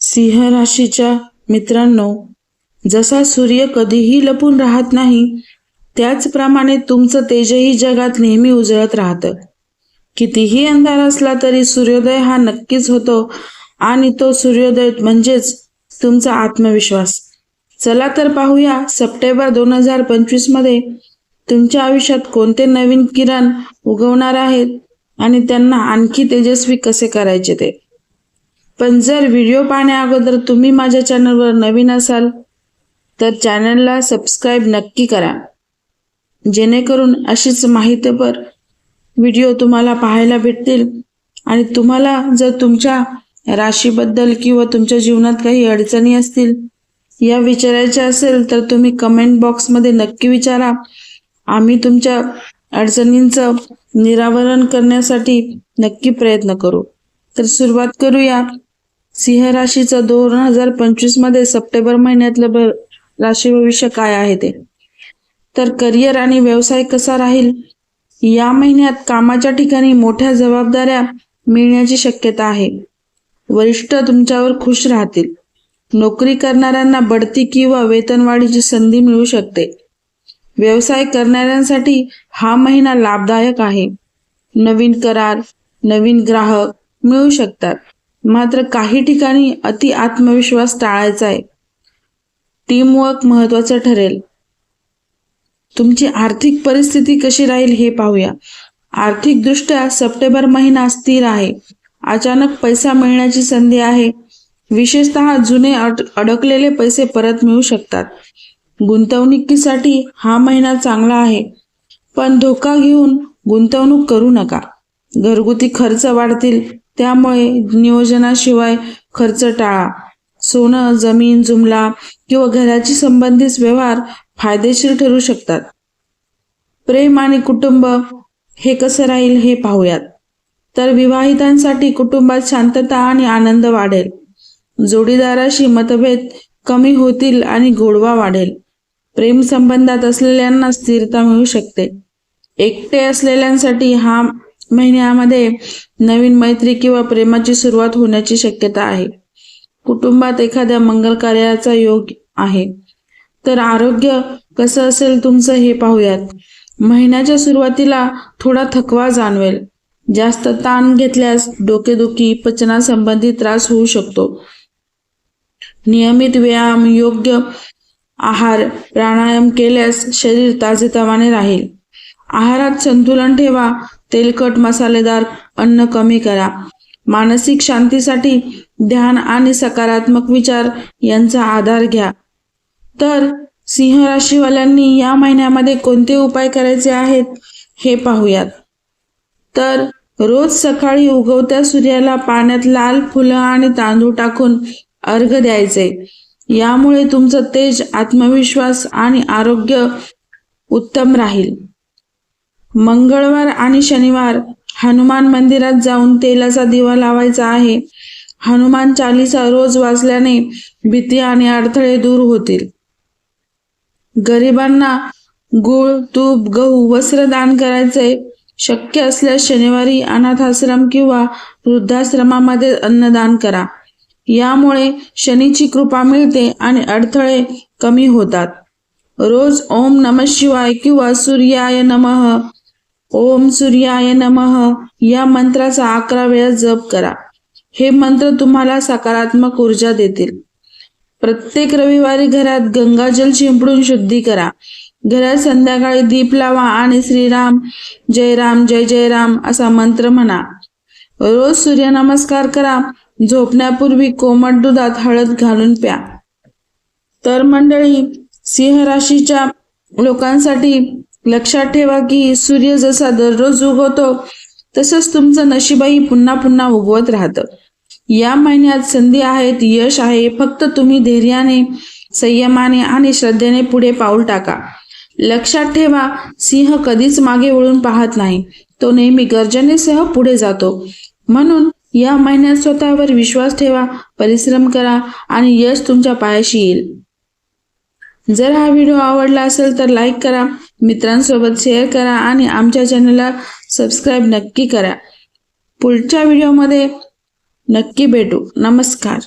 सिंह राशीच्या मित्रांनो जसा सूर्य कधीही लपून राहत नाही त्याचप्रमाणे तुमचं तेजही जगात नेहमी उजळत राहतं. कितीही अंधार असला तरी सूर्योदय हा नक्कीच होतो आणि तो सूर्योदय म्हणजेच तुमचा आत्मविश्वास. चला तर पाहूया सप्टेंबर दोन हजार पंचवीसमध्ये तुमच्या आयुष्यात कोणते नवीन किरण उगवणार आहेत आणि त्यांना आणखी तेजस्वी कसे करायचे ते. पण जर व्हिडिओ पाहण्या अगोदर तुम्ही माझ्या चॅनलवर नवीन असाल तर चॅनलला सबस्क्राईब नक्की करा. जेणेकरून अशीच माहितीपर व्हिडिओ तुम्हाला पाहायला भेटतील आणि तुम्हाला जर तुमच्या राशीबद्दल किंवा तुमच्या जीवनात काही अडचणी असतील या विचारायच्या असेल तर तुम्ही कमेंट बॉक्समध्ये नक्की विचारा. आम्ही तुमच्या अडचणींचं निरावरण करण्यासाठी नक्की प्रयत्न करू. तर सुरुवात करूया. सिंह राशीचं दोन हजार पंचवीसमध्ये सप्टेंबर महिन्यातलं राशी भविष्य काय आहे ते? तर करिअर आणि व्यवसाय कसा राहील? या महिन्यात कामाच्या ठिकाणी मोठ्या जबाबदाऱ्या मिळण्याची शक्यता आहे. वरिष्ठ तुमच्यावर खुश राहतील. नोकरी करणाऱ्यांना बढती किंवा वेतनवाढीची संधी मिळू शकते. व्यवसाय करणाऱ्यांसाठी हा महिना लाभदायक आहे. नवीन करार नवीन ग्राहक मिळू शकतात. मात्र काही ठिकाणी अति आत्मविश्वास टाळायचा आहे. टीमवर्क महत्वाचं ठरेल. तुमची आर्थिक परिस्थिती कशी राहील हे पाहूया. आर्थिकदृष्ट्या सप्टेंबर महिना स्थिर आहे. अचानक पैसा मिळण्याची संधी आहे. विशेषतः जुने अडकलेले पैसे परत मिळू शकतात. गुंतवणुकीसाठी हा महिना चांगला आहे. पण धोका घेऊन गुंतवणूक करू नका. घरगुती खर्च वाढतील. त्यामुळे नियोजनाशिवाय खर्च टाळा. सोनं जमीन जुमला किंवा घराची संबंधित व्यवहार फायदेशीर ठरू शकतात. प्रेम आणि कुटुंब हे कसं राहील हे पाहूयात. तर विवाहितांसाठी कुटुंबात शांतता आणि आनंद वाढेल. जोडीदाराशी मतभेद कमी होतील आणि गोडवा वाढेल. प्रेम संबंधात असलेल्यांना स्थिरता मिळू शकते. एकटे असलेल्यांसाठी हा महिन्यामध्ये नवीन मैत्री किंवा प्रेमाची सुरुवात होण्याची शक्यता आहे. कुटुंबात एखाद्या मंगल कार्याचा योग आहे. तर आरोग्य कसं असेल तुमचं हे पाहूयात. महिन्याच्या सुरुवातीला थोडा थकवा जाणवेल. जास्त ताण घेतल्यास डोकेदुखी पचनासंबंधी त्रास होऊ शकतो. नियमित व्यायाम योग्य आहार प्राणायाम केल्यास शरीर ताजेतवाने राहील. आहारात संतुलन ठेवा. तेलकट मसालेदार अन्न कमी करा. मानसिक शांतीसाठी ध्यान आणि सकारात्मक विचार यांचा आधार घ्या. तर सिंह राशीवाल्यांनी या महिन्यामध्ये कोणते उपाय करायचे आहेत हे पाहूयात. तर रोज सकाळी उगवत्या सूर्याला पाण्यात लाल फुलं आणि तांदूळ टाकून अर्घ द्यायचे. यामुळे तुमचं तेज आत्मविश्वास आणि आरोग्य उत्तम राहील. मंगळवार आणि शनिवार हनुमान मंदिरात जाऊन तेलाचा दिवा लावायचा आहे. हनुमान चालीसा रोज वाचल्याने भीती आणि अडथळे दूर होतील. गरिबांना गुळ तूप गहू वस्त्र दान करायचे शक्य असल्यास शनिवारी अनाथाश्रम किंवा वृद्धाश्रमामध्ये अन्नदान करा. यामुळे शनीची कृपा मिळते आणि अडथळे कमी होतात. रोज ओम नम शिवाय किंवा सूर्याय नमः ओम सूर्याय नमः. या मंत्राचा अकरा वेळा जप करा. हे मंत्र तुम्हाला सकारात्मक ऊर्जा देतील. प्रत्येक रविवारी घरात गंगाजल शिंपडून शुद्धी करा. घरात संध्याकाळी दीप लावा आणि श्रीराम जय राम जय जय राम असा मंत्र म्हणा. रोज सूर्यनमस्कार करा. झोपण्यापूर्वी कोमट दुधात हळद घालून प्या. तर मंडळी सिंह राशीच्या लोकांसाठी लक्षात ठेवा की सूर्य जसा दररोज उगवतो तसंच तुमचं नशीबही पुन्हा पुन्हा उगवत राहतं. या महिन्यात संधी आहेत यश आहे. फक्त तुम्ही धैर्याने संयमाने आणि श्रद्धेने पुढे पाऊल टाका. लक्षात ठेवा सिंह कधीच मागे वळून पाहत नाही. तो नेहमी गर्जनेसह पुढे जातो. म्हणून या महिन्यात स्वतःवर विश्वास ठेवा परिश्रम करा आणि यश तुमच्या पायाशी येईल. जर हा व्हिडिओ आवडला असेल तर लाईक करा मित्रांसोबत शेअर करा आणि आमच्या चॅनलला सबस्क्राईब नक्की करा. पुढच्या व्हिडिओमध्ये नक्की भेटू. नमस्कार.